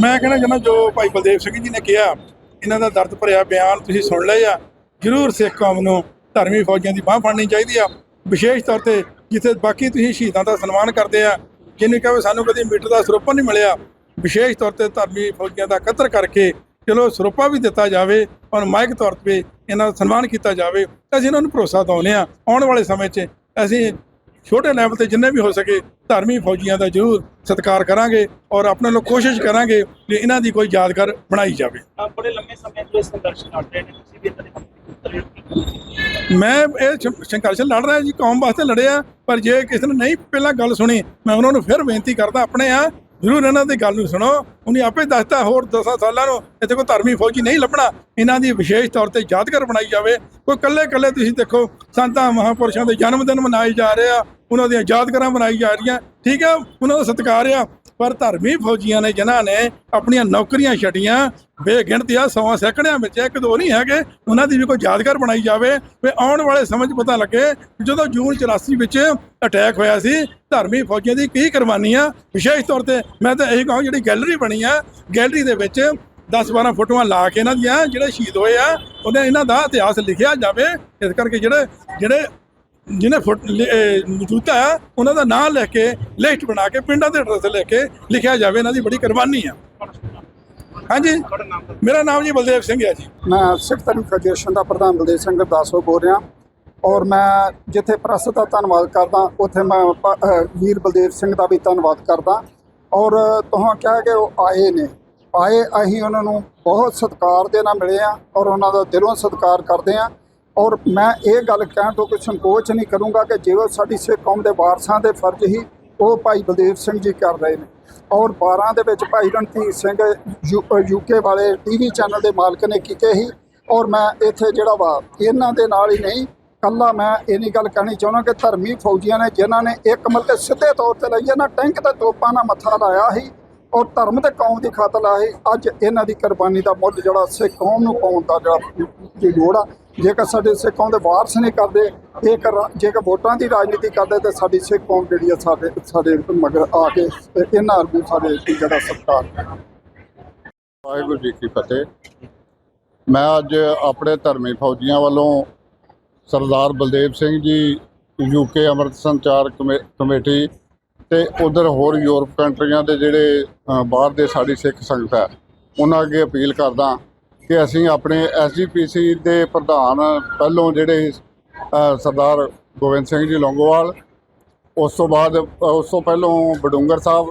ਮੈਂ ਕਹਿਣਾ ਚਾਹੁੰਦਾ ਜੋ ਭਾਈ ਬਲਦੇਵ ਸਿੰਘ ਜੀ ਨੇ ਕਿਹਾ, ਇਹਨਾਂ ਦਾ ਦਰਦ ਭਰਿਆ ਬਿਆਨ ਤੁਸੀਂ ਸੁਣ ਲਏ ਆ। ਜ਼ਰੂਰ ਸਿੱਖ ਕੌਮ ਨੂੰ ਧਰਮੀ ਫੌਜੀਆਂ ਦੀ ਬਾਹ ਫੜਨੀ ਚਾਹੀਦੀ ਆ। ਵਿਸ਼ੇਸ਼ ਤੌਰ ਤੇ ਜਿੱਥੇ ਬਾਕੀ ਤੁਸੀਂ ਸ਼ਹੀਦਾਂ ਦਾ ਸਨਮਾਨ ਕਰਦੇ ਆ ਜਿਹਨੇ ਕਹੇ ਸਾਨੂੰ ਕਦੀ ਮੀਟਰ ਦਾ ਸਰੋਪਾ ਨਹੀਂ ਮਿਲਿਆ। ਵਿਸ਼ੇਸ਼ ਤੌਰ ਤੇ ਧਰਮੀ ਫੌਜੀਆਂ ਦਾ ਕਤਰ ਕਰਕੇ ਚਲੋ ਸਰੋਪਾ ਵੀ ਦਿੱਤਾ ਜਾਵੇ ਔਰ ਮਾਇਕ ਤੌਰ ਤੇ ਇਹਨਾਂ ਦਾ ਸਨਮਾਨ ਕੀਤਾ ਜਾਵੇ, ਅਸੀਂ ਇਹਨਾਂ ਨੂੰ ਭਰੋਸਾ ਦਿਵਾਉਂਦੇ ਆ ਆਉਣ ਵਾਲੇ ਸਮੇਂ 'ਚ ਅਸੀਂ ਛੋਟੇ ਲੈਵਲ ਤੇ ਜਿੰਨੇ ਵੀ ਹੋ ਸਕੇ ਧਾਰਮਿਕ ਫੌਜੀਆਂ ਦਾ ਜ਼ਰੂਰ ਸਤਿਕਾਰ ਕਰਾਂਗੇ ਔਰ ਆਪਣੇ ਲੋਕ ਕੋਸ਼ਿਸ਼ ਕਰਾਂਗੇ ਕਿ ਇਹਨਾਂ ਦੀ ਕੋਈ ਯਾਦਗਾਰ ਬਣਾਈ ਜਾਵੇ। ਬੜੇ ਲੰਮੇ ਸਮੇਂ ਤੋਂ ਇਸ ਸੰਘਰਸ਼ ਲੜ ਰਹੇ ਨੇ। ਤੁਸੀਂ ਵੀ ਇਦਾਂ ਦੇ ਕੰਮ ਕੀਤੇ ਮੈਂ ਇਹ ਸੰਘਰਸ਼ ਲੜ ਰਿਹਾ ਜੀ ਕੌਮ ਵਾਸਤੇ ਲੜਿਆ ਪਰ ਜੇ ਕਿਸੇ ਨੇ ਨਹੀਂ ਪਹਿਲਾਂ ਗੱਲ ਸੁਣੀ ਮੈਂ ਉਹਨਾਂ ਨੂੰ ਫਿਰ ਬੇਨਤੀ ਕਰਦਾ ਆਪਣੇ ਆ ਜ਼ਰੂਰ ਇਹਨਾਂ ਦੀ ਗੱਲ ਨੂੰ ਸੁਣੋ। ਉਹਨੇ ਆਪੇ ਦੱਸਤਾ ਹੋਰ 10 ਸਾਲਾਂ ਨੂੰ ਇੱਥੇ ਕੋਈ ਧਰਮੀ ਫੌਜੀ ਨਹੀਂ ਲੱਭਣਾ। ਇਹਨਾਂ ਦੀ ਵਿਸ਼ੇਸ਼ ਤੌਰ ਤੇ ਯਾਦਗਾਰ ਬਣਾਈ ਜਾਵੇ। ਕੋਈ ਕੱਲੇ ਕੱਲੇ ਤੁਸੀਂ ਦੇਖੋ ਸੰਤਾਂ ਮਹਾਪੁਰਸ਼ਾਂ ਦੇ ਜਨਮ ਦਿਨ ਮਨਾਏ ਜਾ ਰਹੇ ਆ। ਉਹਨਾਂ ਦੀਆਂ ਯਾਦਗਾਰਾਂ ਬਣਾਈ ਜਾ ਰਹੀਆਂ। ਠੀਕ ਆ, ਉਹਨਾਂ ਦਾ ਸਤਿਕਾਰ ਆ, ਪਰ ਧਰਮੀ ਫੌਜੀਆਂ ਨੇ ਜਿਨ੍ਹਾਂ ਨੇ ਆਪਣੀਆਂ ਨੌਕਰੀਆਂ ਛੱਡੀਆਂ, ਬੇਗਿਣਤੀ ਆ, ਸਵਾ ਸੈਕੜਿਆਂ ਵਿੱਚ ਇੱਕ ਦੋ ਨਹੀਂ ਹੈਗੇ, ਉਹਨਾਂ ਦੀ ਵੀ ਕੋਈ ਯਾਦਗਾਰ ਬਣਾਈ ਜਾਵੇ। ਵੀ ਆਉਣ ਵਾਲੇ ਸਮੇਂ 'ਚ ਪਤਾ ਲੱਗੇ ਜਦੋਂ ਜੂਨ 84 ਵਿੱਚ ਅਟੈਕ ਹੋਇਆ ਸੀ, ਧਰਮੀ ਫੌਜੀਆਂ ਦੀ ਕੀ ਕੁਰਬਾਨੀ ਆ। ਵਿਸ਼ੇਸ਼ ਤੌਰ ਤੇ ਮੈਂ ਤਾਂ ਇਹੀ ਕਹਾਂ ਜਿਹੜੀ ਗੈਲਰੀ ਬਣੀ ਆ, ਗੈਲਰੀ ਦੇ ਵਿੱਚ 10-12 ਫੋਟੋਆਂ ਲਾ ਕੇ ਇਹਨਾਂ ਦੀਆਂ, ਜਿਹੜੇ ਸ਼ਹੀਦ ਹੋਏ ਆ, ਉਹਨੇ ਇਹਨਾਂ ਦਾ ਇਤਿਹਾਸ ਲਿਖਿਆ ਜਾਵੇ। ਇਸ ਕਰਕੇ ਜਿਹੜੇ ਜਿਹੜੇ ਜਿਹਨੇ ਫੁੱਟ ਮੌਜੂਦਾ ਹੈ, ਉਹਨਾਂ ਦਾ ਨਾਂ ਲੈ ਕੇ ਲਿਸਟ ਬਣਾ ਕੇ ਪਿੰਡਾਂ ਦੇ ਐਡਰੈਸ ਲੈ ਕੇ ਲਿਖਿਆ ਜਾਵੇ, ਇਹਨਾਂ ਦੀ ਬੜੀ ਕੁਰਬਾਨੀ ਆ। ਹਾਂਜੀ? ਮੇਰਾ ਨਾਮ ਜੀ ਬਲਦੇਵ ਸਿੰਘ ਹੈ ਜੀ। ਮੈਂ ਸਿੱਖ ਧਰਮ ਫੈਡਰੇਸ਼ਨ ਦਾ ਪ੍ਰਧਾਨ ਬਲਦੇਵ ਸਿੰਘ ਗੁਰਦਾਸਪੁਰ ਬੋਲ ਰਿਹਾ। ਔਰ ਮੈਂ ਜਿੱਥੇ ਪ੍ਰੈਸ ਦਾ ਧੰਨਵਾਦ ਕਰਦਾ, ਉੱਥੇ ਮੈਂ ਵੀਰ ਬਲਦੇਵ ਸਿੰਘ ਦਾ ਵੀ ਧੰਨਵਾਦ ਕਰਦਾ। ਔਰ ਤੁਹਾਂ ਕਿਹਾ ਕਿ ਉਹ ਆਏ ਨੇ। ਆਏ, ਅਸੀਂ ਉਹਨਾਂ ਨੂੰ ਬਹੁਤ ਸਤਿਕਾਰ ਦੇ ਨਾਲ ਮਿਲੇ ਆ ਔਰ ਉਹਨਾਂ ਦਾ ਦਿਲੋਂ ਸਤਿਕਾਰ ਕਰਦੇ ਆ ਔਰ ਮੈਂ ਇਹ ਗੱਲ ਕਹਿਣ ਤੋਂ ਕੋਈ ਸੰਕੋਚ ਨਹੀਂ ਕਰੂੰਗਾ ਕਿ ਜਿਵੇਂ ਸਾਡੀ ਸਿੱਖ ਕੌਮ ਦੇ ਵਾਰਸਾਂ ਦੇ ਫਰਜ਼ ਹੀ ਉਹ ਭਾਈ ਬਲਦੇਵ ਸਿੰਘ ਜੀ ਕਰ ਰਹੇ ਨੇ। ਔਰ 12 ਦੇ ਵਿੱਚ ਭਾਈ ਰਣਧੀਰ ਸਿੰਘ ਯੂਕੇ ਵਾਲੇ ਟੀਵੀ ਚੈਨਲ ਦੇ ਮਾਲਕ ਨੇ ਕੀਤੇ ਸੀ ਔਰ ਮੈਂ ਇੱਥੇ ਜਿਹੜਾ ਵਾ, ਇਹਨਾਂ ਦੇ ਨਾਲ ਹੀ ਨਹੀਂ, ਕੱਲਾ ਮੈਂ ਇੰਨੀ ਗੱਲ ਕਹਿਣੀ ਚਾਹੁੰਦਾ ਕਿ ਧਰਮੀ ਫੌਜੀਆਂ ਨੇ ਜਿਨ੍ਹਾਂ ਨੇ ਇੱਕ ਮਤਲਬ ਸਿੱਧੇ ਤੌਰ ਤੇ ਲਈ ਨਾ, ਟੈਂਕ ਤੇ ਤੋਪਾਂ ਨਾਲ ਮੱਥਾ ਲਾਇਆ ਸੀ ਔਰ ਧਰਮ ਤੇ ਕੌਮ ਦੀ ਖਾਤਰ ਆਏ ਅੱਜ ਇਹਨਾਂ ਦੀ ਕੁਰਬਾਨੀ ਦਾ ਮੁੱਲ ਜਿਹੜਾ ਸਿੱਖ ਕੌਮ ਨੂੰ ਪਾਉਣ ਦਾ ਜਿਹੜਾ ਲੋੜ ਆ। ਜੇਕਰ ਸਾਡੇ ਸਿੱਖ ਕੌਮ ਦੇ ਵਾਰਸ ਨਹੀਂ ਕਰਦੇ ਜੇਕਰ ਜੇਕਰ ਵੋਟਾਂ ਦੀ ਰਾਜਨੀਤੀ ਕਰਦੇ, ਤੇ ਸਾਡੀ ਸਿੱਖ ਕੌਮ ਜਿਹੜੀ ਆ ਸਾਡੇ ਸਾਡੇ ਮਗਰ ਆ ਕੇ ਇਹਨਾਂ ਨੂੰ ਸਾਡੇ ਜਿਹੜਾ ਸਤਿਕਾਰ ਵਾਹਿਗੁਰੂ ਜੀ ਕੀ ਫਤਿਹ। ਮੈਂ ਅੱਜ ਆਪਣੇ ਧਰਮੀ ਫੌਜੀਆਂ ਵੱਲੋਂ ਸਰਦਾਰ ਬਲਦੇਵ ਸਿੰਘ ਜੀ ਯੂਕੇ ਅੰਮ੍ਰਿਤ ਸੰਚਾਰ ਕਮੇ- ਕਮੇਟੀ ਤੇ ਉਧਰ ਹੋਰ ਯੂਰਪ ਕੰਟਰੀਆਂ ਦੇ ਜਿਹੜੇ ਬਾਹਰ ਦੇ ਸਾਡੀ ਸਿੱਖ ਸੰਗਤ ਹੈ, ਉਹਨਾਂ ਅੱਗੇ ਅਪੀਲ ਕਰਦਾ ਕਿ ਅਸੀਂ ਆਪਣੇ ਐਸਜੀਪੀਸੀ ਦੇ ਪ੍ਰਧਾਨ, ਪਹਿਲੋਂ ਜਿਹੜੇ ਸਰਦਾਰ ਗੋਬਿੰਦ ਸਿੰਘ ਜੀ ਲੌਂਗੋਵਾਲ, ਉਸ ਤੋਂ ਬਾਅਦ ਉਸ ਤੋਂ ਪਹਿਲੋਂ ਬਡੂੰਗਰ ਸਾਹਿਬ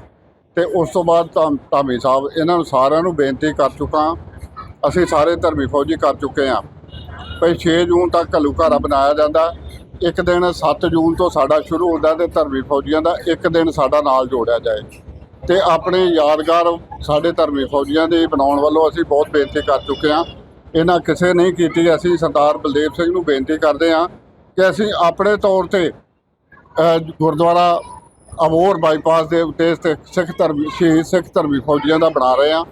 ਤੇ ਉਸ ਤੋਂ ਬਾਅਦ ਧਾਮ- ਧਾਮੀ ਸਾਹਿਬ, ਇਹਨਾਂ ਨੂੰ ਸਾਰਿਆਂ ਨੂੰ ਬੇਨਤੀ ਕਰ ਚੁੱਕਾ ਅਸੀਂ ਸਾਰੇ ਧਰਮੀ ਫੌਜੀ ਕਰ ਚੁੱਕੇ ਹਾਂ। ਭਈ 6 ਜੂਨ ਤੱਕ ਘੱਲੂਘਾਰਾ ਬਣਾਇਆ ਜਾਂਦਾ। ਇੱਕ ਦਿਨ 7 ਜੂਨ ਤੋਂ ਸਾਡਾ ਸ਼ੁਰੂ ਹੁੰਦਾ ਤੇ ਧਰਮੀ ਫੌਜੀਆਂ ਦਾ ਇੱਕ ਦਿਨ ਸਾਡਾ ਨਾਲ ਜੋੜਿਆ ਜਾਏ। ਤੇ ਆਪਣੇ ਯਾਦਗਾਰ ਸਾਡੇ ਧਰਮੀ ਫੌਜੀਆਂ ਦੇ ਬਣਾਉਣ ਵੱਲੋਂ ਅਸੀਂ ਬਹੁਤ ਬੇਨਤੀ ਕਰ ਚੁੱਕੇ ਹਾਂ। ਇਹਨਾਂ ਕਿਸੇ ਨਹੀਂ ਕੀਤੀ। ਅਸੀਂ ਸਰਦਾਰ ਬਲਦੇਵ ਸਿੰਘ ਨੂੰ ਬੇਨਤੀ ਕਰਦੇ ਹਾਂ ਕਿ ਅਸੀਂ ਆਪਣੇ ਤੌਰ ਤੇ ਗੁਰਦੁਆਰਾ ਅਬੋਰ ਬਾਈਪਾਸ ਦੇ ਉੱਤੇ ਤੇ ਸਿੱਖ ਧਰਮ ਸ਼ਹੀਦ ਸਿੱਖ ਧਰਮੀ ਫੌਜੀਆਂ ਦਾ ਬਣਾ ਰਹੇ ਹਾਂ।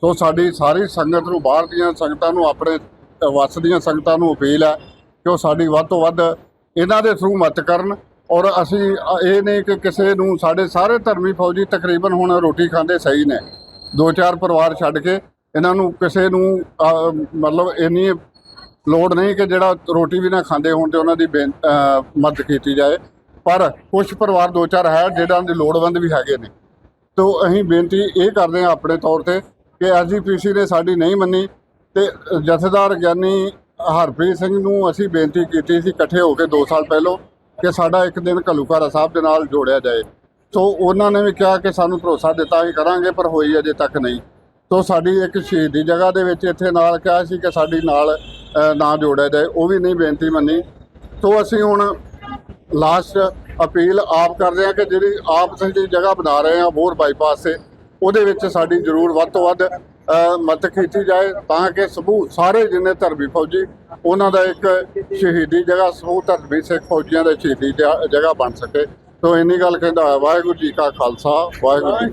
ਸੋ ਸਾਡੀ ਸਾਰੀ ਸੰਗਤ ਨੂੰ ਬਾਹਰ ਦੀਆਂ ਸੰਗਤਾਂ ਨੂੰ ਆਪਣੇ ਅ, ਦੀਆਂ ਸੰਗਤਾਂ ਨੂੰ ਅਪੀਲ ਹੈ ਕਿ ਉਹ ਸਾਡੀ ਵੱਧ ਤੋਂ ਵੱਧ ਇਹਨਾਂ ਦੇ ਥਰੂ ਮਦਦ ਕਰਨ ਔਰ ਅਸੀਂ ਇਹ ਨਹੀਂ ਕਿ ਕਿਸੇ ਨੂੰ, ਸਾਡੇ ਸਾਰੇ ਧਰਮੀ ਫੌਜੀ ਤਕਰੀਬਨ ਹੁਣ ਰੋਟੀ ਖਾਂਦੇ ਸਹੀ ਨੇ। ਦੋ ਚਾਰ ਪਰਿਵਾਰ ਛੱਡ ਕੇ ਇਹਨਾਂ ਨੂੰ ਕਿਸੇ ਨੂੰ ਮਤਲਬ ਇੰਨੀ ਲੋੜ ਨਹੀਂ ਕਿ ਜਿਹੜਾ ਰੋਟੀ ਵੀ ਨਾ ਖਾਂਦੇ ਹੋਣ ਤੇ ਉਹਨਾਂ ਦੀ ਬੇਨ- ਮਦਦ ਕੀਤੀ ਜਾਏ। ਪਰ ਕੁਝ ਪਰਿਵਾਰ ਦੋ ਚਾਰ ਹੈ ਜਿਹੜਾ ਦੇ ਲੋੜਵੰਦ ਵੀ ਹੈਗੇ ਨੇ। ਤੋ ਅਸੀਂ ਬੇਨਤੀ ਇਹ ਕਰਦੇ ਹਾਂ ਆਪਣੇ ਤੌਰ ਤੇ ਕਿ ਐਸਜੀਪੀਸੀ ਨੇ ਸਾਡੀ ਨਹੀਂ ਮੰਨੀ ਤੇ ਜਥੇਦਾਰ ਗਿਆਨੀ ਹਰਪ੍ਰੀਤ ਸਿੰਘ ਨੂੰ ਅਸੀਂ ਬੇਨਤੀ ਕੀਤੀ ਸੀ ਇਕੱਠੇ ਹੋ ਕੇ 2 ਸਾਲ ਪਹਿਲਾਂ ਕਿ ਸਾਡਾ ਇੱਕ ਦਿਨ ਘੱਲੂਕਾਰਾ ਸਾਹਿਬ ਦੇ ਨਾਲ ਜੋੜਿਆ ਜਾਏ। ਸੋ ਉਹਨਾਂ ਨੇ ਵੀ ਕਿਹਾ ਕਿ ਸਾਨੂੰ ਭਰੋਸਾ ਦਿੱਤਾ ਕਿ ਕਰਾਂਗੇ, ਪਰ ਹੋਈ ਅਜੇ ਤੱਕ ਨਹੀਂ। ਸੋ ਸਾਡੀ ਇੱਕ ਸ਼ਹੀਦੀ ਜਗ੍ਹਾ ਦੇ ਵਿੱਚ ਇੱਥੇ ਨਾਲ ਕਿਹਾ ਸੀ ਕਿ ਸਾਡੀ ਨਾਲ ਨਾ ਜੋੜਿਆ ਜਾਏ। ਉਹ ਵੀ ਨਹੀਂ ਬੇਨਤੀ ਮੰਨੀ। ਸੋ ਅਸੀਂ ਹੁਣ ਲਾਸਟ ਅਪੀਲ ਆਪ ਕਰਦੇ ਹਾਂ ਕਿ ਜਿਹੜੀ ਆਪ ਜਿਹੜੀ ਜਗ੍ਹਾ ਬਣਾ ਰਹੇ ਹਾਂ, ਬੋਰ ਬਾਈਪਾਸ ਤੇ, ਉਹਦੇ ਵਿੱਚ ਸਾਡੀ ਜ਼ਰੂਰ ਵੱਧ ਤੋਂ ਵੱਧ ਅ, ਮਦਦ ਕੀਤੀ ਜਾਏ ਤਾਂ ਕਿ ਸਮੂਹ ਸਾਰੇ ਜਿੰਨੇ ਧਰਮੀ ਫੌਜੀ ਉਹਨਾਂ ਦਾ ਇੱਕ ਸ਼ਹੀਦੀ ਜਗ੍ਹਾ ਸਮੂਹ ਧਰਮੀ ਸਿੱਖ ਫੌਜੀਆਂ ਦਾ ਸ਼ਹੀਦੀ ਜ- ਜਗ੍ਹਾ ਬਣ ਸਕੇ। ਤੋ ਇੰਨੀ ਗੱਲ ਕਹਿੰਦਾ ਵਾਹਿਗੁਰੂ ਜੀ ਕਾ ਖਾਲਸਾ ਵਾਹਿਗੁਰੂ ਜੀ